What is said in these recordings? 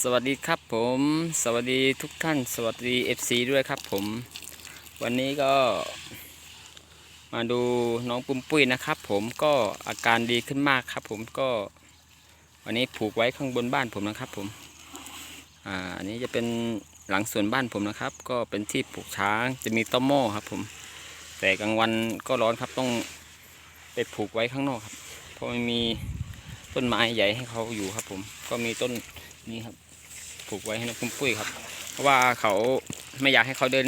สวัสดีครับผม สวัสดีทุกท่าน สวัสดี FC ด้วยครับผม วันนี้ก็ มาดูน้องปุ้มปุ้ยนะครับ ผมก็อาการดีขึ้นมากครับ ผมก็ วันนี้ผูกไว้ข้างบนบ้านผมนะครับ ผมอ่าอันนี้จะเป็นหลังสวนบ้านผมนะครับ ก็เป็นที่ปลูกช้างจะมีต้อหม้อครับ ผม แต่กลางวันก็ร้อนครับต้องไปผูกไว้ข้างนอกครับ เพราะมันมีต้นไม้ใหญ่ให้เขาอยู่ครับ ผมก็มีต้น นี่ครับ ผูกไว้ให้น้องปุ้มปุ้ยครับ เพราะว่าเขาไม่อยากให้เขาเดิน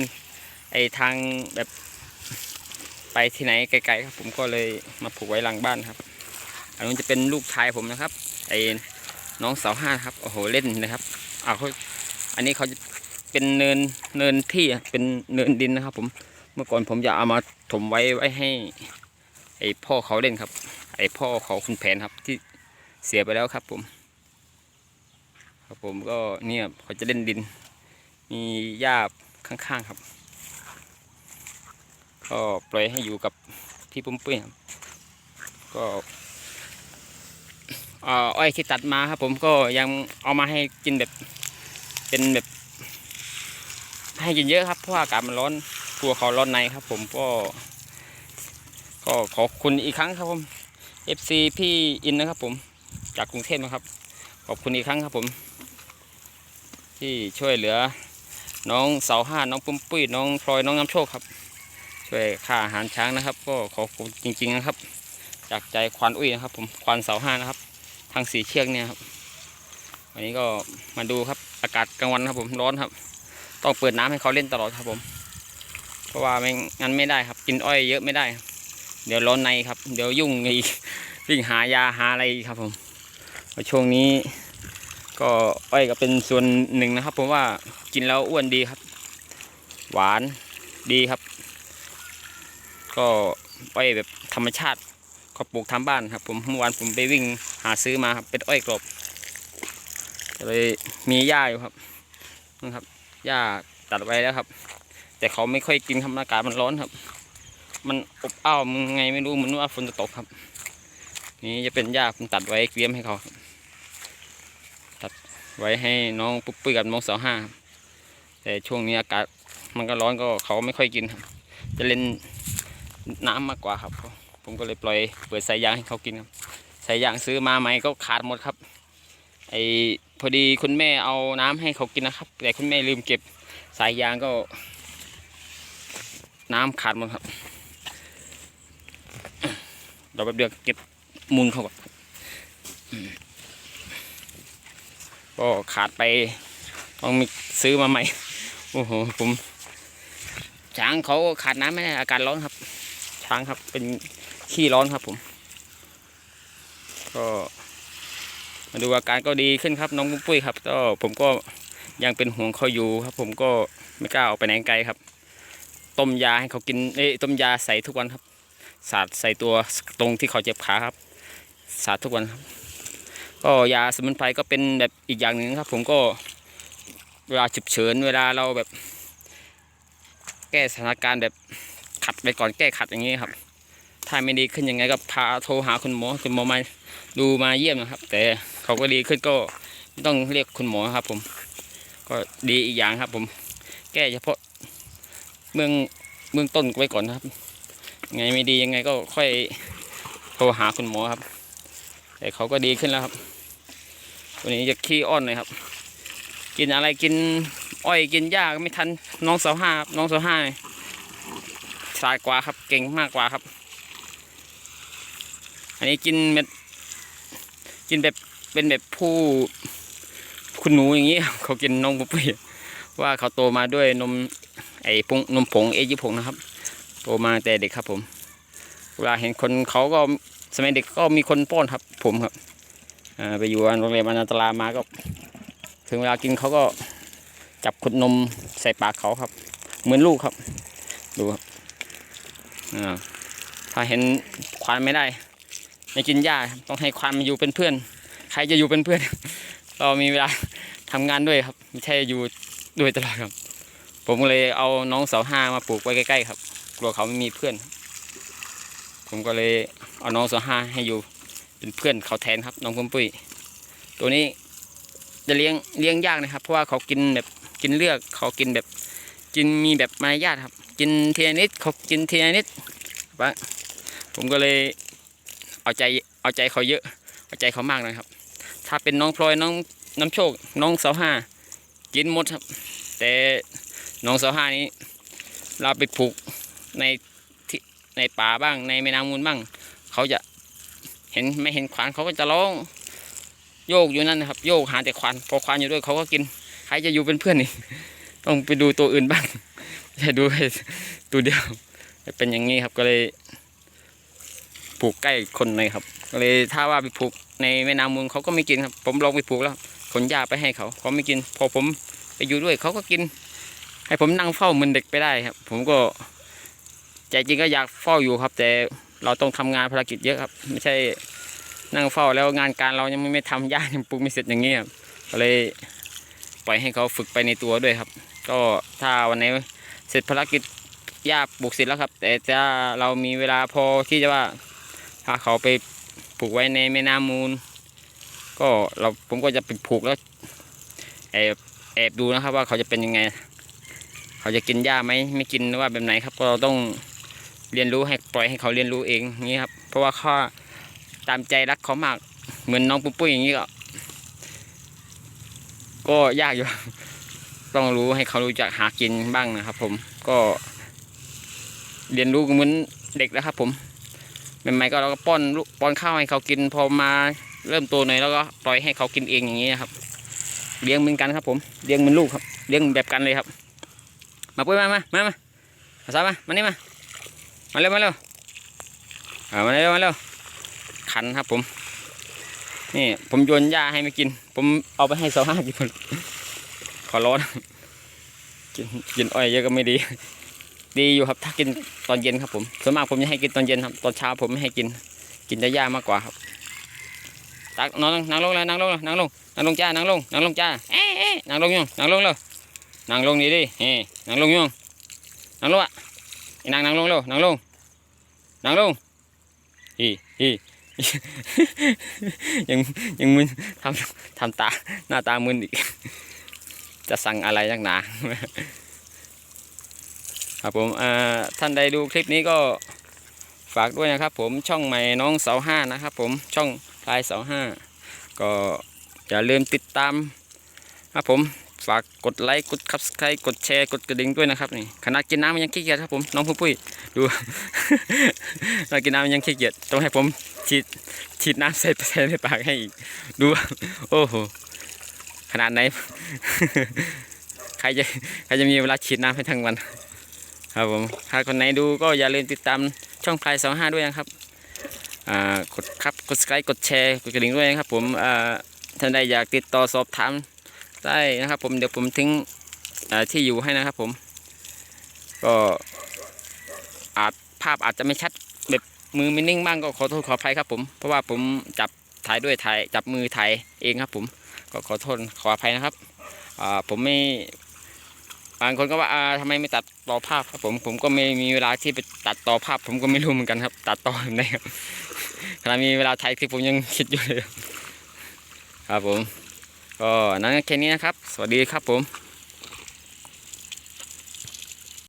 ไอทางแบบไปที่ไหนไกลๆครับ ผมก็เลยมาผูกไว้หลังบ้านครับ อันนู้นจะเป็นลูกชายผมนะครับ ไอน้องสาวห้าครับโอ้โหเล่นนะครับอ้าวเขาอันนี้เขาจะเป็นเนินเนินที่เป็นเนินดินนะครับ ผมเมื่อก่อนผมจะเอามาถมไว้ไว้ให้ ไอพ่อเขาเล่นครับ ไอพ่อเขาคุณแผนครับที่เสียไปแล้วครับผม ครับผมก็เนี่ยเขาจะเล่นดิน มีหญ้าข้างๆครับ ก็ปล่อยให้อยู่กับพี่ปุ้มปุ้ยครับก็อ้อยที่ตัดมาครับผมก็ยังเอามาให้กินแบบเป็นแบบ ให้กินเยอะครับเพราะอากาศมันร้อนกลัวเขาร้อนในครับ ผมก็ ก็ขอบคุณอีกครั้งครับผม FC พี่อินนะครับผมจากกรุงเทพนะครับ ขอบคุณอีกครั้งครับผม ที่ช่วยเหลือ น้องเสาห้าน้องปุ้มปุ้ยน้องพลอยน้องน้ำโชคครับ ช่วยค่าอาหารช้างนะครับ ก็ขอบคุณจริง ๆนะครับ จากใจควานอุ้ยนะครับผมควานเสาห้านะครับ ทางสีเชือกเนี่ยครับวันนี้ก็มาดูครับอากาศกลางวันครับผมร้อนครับ ต้องเปิดน้ำให้เขาเล่นตลอดครับผม เพราะว่าไม่งั้นไม่ได้ครับ กินอ้อยเยอะไม่ได้ เดี๋ยวร้อนในครับ เดี๋ยวยุ่งอีกวิ่งหายาหาอะไรครับผมช่วงนี้ ก็อ้อยก็เป็นส่วนหนึ่งนะครับ ผมว่ากินแล้วอ้วนดีครับ หวานดีครับ ก็อ้อยแบบธรรมชาติเขาปลูกทำบ้านครับ ผมเมื่อวานผมไปวิ่งหาซื้อมาครับ เป็นอ้อยกรอบก็เลยมีหญ้าอยู่ครับนะครับหญ้าตัดไว้แล้วครับ แต่เขาไม่ค่อยกินครับอากาศมันร้อนครับ มันอบอ้าวมันไงไม่รู้เหมือนว่าฝนจะตกครับ นี่จะเป็นหญ้าผมตัดไว้เตรียมให้เขาครับ ไว้ให้น้องปุ๊บปุ้ยกับน้องสาวห้าแต่ช่วงนี้อากาศมันก็ร้อนก็เขาไม่ค่อยกินครับจะเล่นน้ำมากกว่าครับ ผมก็เลยปล่อยเปิดสายยางให้เขากินครับสายยางซื้อมาใหม่ก็ขาดหมดครับไอพอดีคุณแม่เอาน้ำให้เขากินนะครับ แต่คุณแม่ลืมเก็บสายยางก็ น้ำขาดหมดครับเราแป๊บเดียวเก็บมูลเขาก่อน ก็ขาดไปต้องมีซื้อมาใหม่ โอ้โหผมช้างเขาขาดน้ำไม่ได้อากาศร้อนครับ ช้างครับเป็นขี้ร้อนครับผม ก็มาดูอาการก็ดีขึ้นครับ น้องปุ้ยครับ ก็ผมก็ยังเป็นห่วงเขาอยู่ครับ ผมก็ไม่กล้าออกไปไหนไกลครับ ต้มยาให้เขากินเอ้ยต้มยาใส่ทุกวันครับ สาดใส่ตัวตรงที่เขาเจ็บขาครับ สาดทุกวันครับ ก็ยาสมุนไพรก็เป็นแบบอีกอย่างหนึ่งครับ ผมก็เวลาฉุกเฉินเวลาเราแบบ แก้สถานการณ์แบบขัดไปก่อนแก้ขัดอย่างนี้ครับ ถ้าไม่ดีขึ้นยังไงก็พาโทรหาคุณหมอคุณหมอมาดูมาเยี่ยมนะครับ แต่เขาก็ดีขึ้นก็ไม่ต้องเรียกคุณหมอครับ ผม ก็ดีอีกอย่างครับ ผม แก้เฉพาะเมืองเมืองต้นไว้ก่อนนะครับไงไม่ดียังไงก็ค่อยโทรหาคุณหมอครับ แต่เขาก็ดีขึ้นแล้วครับ วันนี้จะขี้อ้อนหน่อยครับ กินอะไรกินอ้อยกินหญ้าก็ไม่ทันน้องสาวห้าครับน้องสาวห้าเนี่ยกว่าครับ เก่งมากกว่าครับ อันนี้กินแบบกินแบบเป็นแบบผู้คุณหนูอย่างนี้เขากินนมปุ๊บยว่าเขาโตมาด้วยนมไอ้พงนมผงเอจิผงนะครับ โตมาแต่เด็กครับผม เวลาเห็นคนเขาก็สมัยเด็กก็มีคนป้อนครับ ผมครับ ไปอยู่โรงเรียนอนันตรามาก็ ถึงเวลากินเขาก็จับขวดนมใส่ปากเขาครับ เหมือนลูกครับ ดูครับถ้าเห็นควานไม่ได้ ไม่กินหญ้าต้องให้ควานมาอยู่เป็นเพื่อน ใครจะอยู่เป็นเพื่อน เรามีเวลาทำงานด้วยครับ ไม่ใช่อยู่ด้วยตลอดครับ ผมเลยเอาน้องเสาวห้ามาปลูกไว้ใกล้ๆครับ กลัวเขาไม่มีเพื่อน ผมก็เลยเอาน้องสาวห้าให้อยู่ เป็นเพื่อนเขาแทนครับน้องปุ้มปุ้ยตัวนี้จะเลี้ยงเลี้ยงยากนะครับ เพราะว่าเขากินแบบกินเลือกเขากินแบบกินมีแบบมารยาทครับ กินเทีละนิดเขากินเทีละนิดปะผมก็เลยเอาใจเอาใจเขาเยอะ เอาใจเขามากนะครับ ถ้าเป็นน้องพลอยน้องน้ำโชค น้องเสาห้ากินหมดครับ แต่น้องเสาห้านี้ เราไปผูกในที่ในป่าบ้างในแม่น้ำมูลบ้าง เขาจะ เห็นไม่เห็นควานเขาก็จะร้องโยกอยู่นั่นนะครับ โยกหาแต่ควานพอควานอยู่ด้วยเขาก็กินใครจะอยู่เป็นเพื่อนนี่ต้องไปดูตัวอื่นบ้างไม่ใช่ดูแค่ตัวเดียว เป็นอย่างนี้ครับก็เลยผูกใกล้คนเลยครับ ก็เลยถ้าว่าไปผูกในแม่น้ำมูลเขาก็ไม่กินครับผมลองไปผูกแล้วขนหญ้าไปให้เขาเขาไม่กิน พอผมไปอยู่ด้วยเขาก็กิน ให้ผมนั่งเฝ้าเหมือนเด็กไปได้ครับ ผมก็ใจจริงก็อยากเฝ้าอยู่ครับแต่ เราต้องทำงานภารกิจเยอะครับ ไม่ใช่นั่งเฝ้าแล้วงานการเรายังไม่ไม่ทำหญ้ายังปลูกไม่เสร็จอย่างนี้ครับก็เลยปล่อยให้เขาฝึกไปในตัวด้วยครับ ก็ถ้าวันไหนเสร็จภารกิจหญ้าปลูกเสร็จแล้วครับ แต่ถ้าเรามีเวลาพอที่จะว่าพาเขาไปปลูกไว้ในแม่น้ำมูล ก็เราผมก็จะไปผูกแล้วแอบแอบดูนะครับว่าเขาจะเป็นยังไง เขาจะกินหญ้าไหมไม่กินหรือว่าแบบไหนครับก็เราต้อง เรียนรู้ให้ปล่อยให้เขาเรียนรู้เองอย่างนี้ครับ เพราะว่าเขาตามใจรักเขามาก เหมือนน้องปุ้ยปุ้ยอย่างนี้ก็ ก็ยากอยู่ ต้องรู้ให้เขารู้จักหากินบ้างนะครับ ผมก็ เรียนรู้เหมือนเด็กแล้วครับ ผมใหม่ๆก็เราก็ป้อนลูกป้อนข้าวให้เขากินพอมาเริ่มโตหน่อยแล้วก็ปล่อยให้เขากินเองอย่างนี้นะครับ เลี้ยงเหมือนกันครับ ผมเลี้ยงเหมือนลูกครับเลี้ยงแบบกันเลยครับ มาปุ้ยมามามามาอาสามามานี่มา มาเร็วมาเร็วอ่ามาเร็วมาเร็วขันครับผม นี่ผมโยนหญ้าให้ไม่กิน ผมเอาไปให้สาวห้ากินขอร้อนกินกินอ้อยเยอะก็ไม่ดี ดีอยู่ครับถ้ากินตอนเย็นครับผมส่วนมากผมจะให้กินตอนเย็นครับตอนเช้าผมไม่ให้กิน กินแต่หญ้ามากกว่าครับตักนอนนั่งลงเลยนั่งลงเลยนั่งลงนั่งลงจ้านั่งลงนั่งลงจ้าเอ๊ะเอ๊ะนั่งลงยังนั่งลงเลยนั่งลงดีดิเฮ้นั่งลงยังนั่งลงอะ นางนั่งลงเร็วนั่งลงนั่งลงฮีฮียังยังมึนทำทำตาหน้าตามึนอีก จะสั่งอะไรนักหนาครับผมท่านใดดูคลิปนี้ก็ฝากด้วยนะครับ ผมช่องใหม่น้องเสาห้านะครับผมช่องพลายเสาห้าก็อย่าลืมติดตามครับผม ฝากกดไลค์กดคับสไครต์กดแชร์กดกระดิ่งด้วยนะครับนี่ขณะกินน้ำมันยังขี้เกียจครับผมน้องปุ้ปุ้ยดูขณะกินน้ำมันยังขี้เกียจต้องให้ผมฉีดฉีดน้ำใส่ใส่ในปากให้อีกดูโอ้โหขนาดไหนใครจะใครจะมีเวลาฉีดน้ำให้ทั้งวันครับผมถ้าคนไหนดูก็อย่าลืมติดตามช่องพลายสองห้าด้วยนะครับอ่ากดครับกดสไครต์กดแชร์กดกระดิ่งด้วยนะครับผมอ่าท่านใดอยากติดต่อสอบถาม ได้นะครับ ผมเดี๋ยวผมทิ้งที่อยู่ให้นะครับ ผม ก็อาจภาพอาจจะไม่ชัดแบบมือไม่นิ่งบ้างก็ขอโทษขออภัยครับ ผมเพราะว่าผมจับถ่ายด้วยถ่ายจับมือถ่ายเองครับ ผมก็ขอโทษขออภัยนะครับผมไม่บางคนก็ว่าอ่าทำไมไม่ตัดต่อภาพครับผมผมก็ไม่มีเวลาที่ไปตัดต่อภาพ ผมก็ไม่รู้เหมือนกันครับ ตัดต่อยังไงครับขณะมีเวลาถ่ายคลิปผมยังคิดอยู่เลยครับผม ก็นั้นแค่นี้นะครับ สวัสดีครับผม